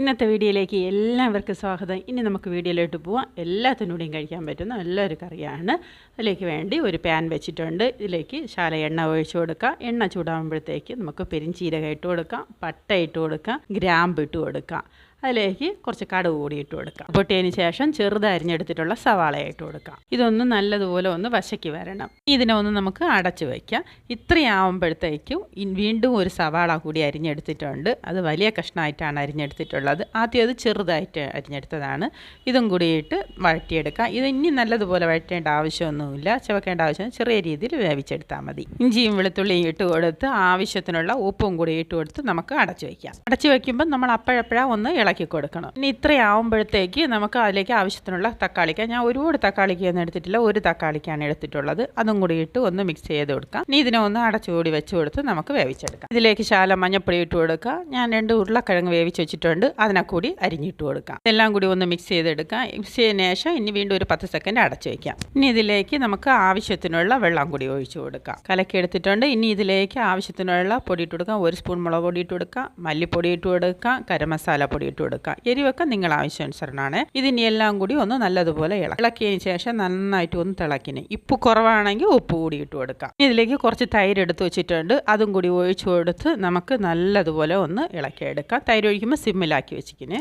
ഇന്നത്തെ വീഡിയോയിലേക്ക് എല്ലാവർക്കും സ്വാഗതം. ഇനി നമുക്ക് വീഡിയോയിലോട്ട് പോവാം. എല്ലാത്തിനൂടെയും കഴിക്കാൻ പറ്റുന്ന നല്ലൊരു കറിയാണ്. അതിലേക്ക് വേണ്ടി ഒരു പാൻ വെച്ചിട്ടുണ്ട്. ഇതിലേക്ക് ശാല എണ്ണ ഒഴിച്ചു കൊടുക്കാം. എണ്ണ ചൂടാകുമ്പോഴത്തേക്ക് നമുക്ക് പെരിഞ്ചീരക ഇട്ട് കൊടുക്കാം. പട്ട ഇട്ട് കൊടുക്കാം. ഗ്രാമ്പ് ഇട്ട് കൊടുക്കാം. അതിലേക്ക് കുറച്ച് കടുക് കൂടി ഇട്ട് കൊടുക്കാം. പൊട്ടിയതിന് ശേഷം ചെറുതരിഞ്ഞെടുത്തിട്ടുള്ള സവാള ഇട്ട് കൊടുക്കാം. ഇതൊന്ന് നല്ലതുപോലെ ഒന്ന് വശക്കി വരണം. ഇതിനെ ഒന്ന് നമുക്ക് അടച്ചു വയ്ക്കാം ഇത്രയാവുമ്പോഴത്തേക്കും വീണ്ടും ഒരു സവാള കൂടി അരിഞ്ഞെടുത്തിട്ടുണ്ട്. അത് വലിയ കഷ്ണമായിട്ടാണ് അരിഞ്ഞെടുത്തിട്ടുള്ളത്. ആദ്യം അത് ചെറുതായിട്ട് അരിഞ്ഞെടുത്തതാണ്. ഇതും കൂടിയിട്ട് വഴറ്റിയെടുക്കാം. ഇത് ഇനി നല്ലതുപോലെ വഴറ്റേണ്ട ആവശ്യമൊന്നുമില്ല. ചവക്കേണ്ട ആവശ്യം ചെറിയ രീതിയിൽ വേവിച്ചെടുത്താൽ മതി. ഇഞ്ചിയും വെളുത്തുള്ളിയും ഇട്ട് കൊടുത്ത് ആവശ്യത്തിനുള്ള ഉപ്പും കൂടി ഇട്ട് കൊടുത്ത് നമുക്ക് അടച്ചു വയ്ക്കാം അടച്ചു വയ്ക്കുമ്പോൾ നമ്മൾ അപ്പോഴപ്പോഴാ ഒന്ന് ഇളക്കി കൊടുക്കണം. ഇനി ഇത്രയാവുമ്പോഴത്തേക്ക് നമുക്ക് അതിലേക്ക് ആവശ്യത്തിനുള്ള തക്കാളിക്ക. ഞാൻ ഒരുപാട് തക്കാളിക്കൊന്നും എടുത്തിട്ടില്ല. ഒരു തക്കാളിക്കാണ് എടുത്തിട്ടുള്ളത്. അതും കൂടി ഇട്ട് ഒന്ന് മിക്സ് ചെയ്ത് കൊടുക്കാം. ഇനി ഇതിനെ ഒന്ന് അടച്ചുകൂടി വെച്ച് കൊടുത്ത് നമുക്ക് വേവിച്ചെടുക്കാം. ഇതിലേക്ക് ശാല മഞ്ഞപ്പൊടി ഇട്ട് കൊടുക്കുക. ഞാൻ രണ്ട് ഉരുളക്കിഴങ്ങ് വേവിച്ച് വെച്ചിട്ടുണ്ട്. അതിനെ കൂടി അരിഞ്ഞിട്ട് കൊടുക്കാം. ഇതെല്ലാം കൂടി ഒന്ന് മിക്സ് ചെയ്തെടുക്കാം. മിക്സ് ചെയ്തതിന് ശേഷം ഇനി വീണ്ടും ഒരു പത്ത് സെക്കൻഡ് അടച്ചു വയ്ക്കാം ഇനി ഇതിലേക്ക് നമുക്ക് ആവശ്യത്തിനുള്ള വെള്ളം കൂടി ഒഴിച്ചു കൊടുക്കാം. കലക്കി എടുത്തിട്ടുണ്ട്. ഇനി ഇതിലേക്ക് ആവശ്യത്തിനുള്ള പൊടി ഇട്ട് കൊടുക്കാം. ഒരു സ്പൂൺ മുളക് പൊടി ഇട്ട് കൊടുക്കാം. മല്ലിപ്പൊടി ഇട്ട് കൊടുക്കാം. കരമസാല പൊടി ഇട്ട് കൊടുക്കാം എരിവൊക്കെ നിങ്ങൾ ആവശ്യാനുസരണമാണ്. ഇതിനി എല്ലാം കൂടി ഒന്ന് നല്ലതുപോലെ ഇളക്കി ഇളക്കിയതിന് ശേഷം നന്നായിട്ട് ഒന്ന് തിളക്കിന്. ഉപ്പ് കുറവാണെങ്കിൽ ഉപ്പ് കൂടി ഇട്ട് കൊടുക്കാം ഇതിലേക്ക് കുറച്ച് തൈര് എടുത്ത് വെച്ചിട്ടുണ്ട്. അതും കൂടി ഒഴിച്ചു കൊടുത്ത് നമുക്ക് നല്ലതുപോലെ ഒന്ന് ഇളക്കിയെടുക്കാം. തൈര് ഒഴിക്കുമ്പോൾ സിമ്മിലാക്കി വെച്ചിക്കിന്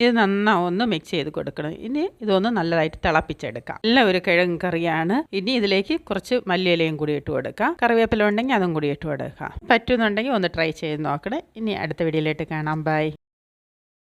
ഇത് നന്നായി ഒന്ന് മിക്സ് ചെയ്ത് കൊടുക്കണം. ഇനി ഇതൊന്ന് നല്ലതായിട്ട് തിളപ്പിച്ചെടുക്കാം. നല്ല ഒരു കിഴങ്ങ് കറിയാണ്. ഇനി ഇതിലേക്ക് കുറച്ച് മല്ലിയിലയും കൂടി ഇട്ട് കൊടുക്കാം. കറിവേപ്പില ഉണ്ടെങ്കിൽ അതും കൂടി ഇട്ട് കൊടുക്കാം. പറ്റുന്നുണ്ടെങ്കിൽ ഒന്ന് ട്രൈ ചെയ്ത് നോക്കണേ. ഇനി അടുത്ത വീഡിയോയിലോട്ട് കാണാം. ബൈ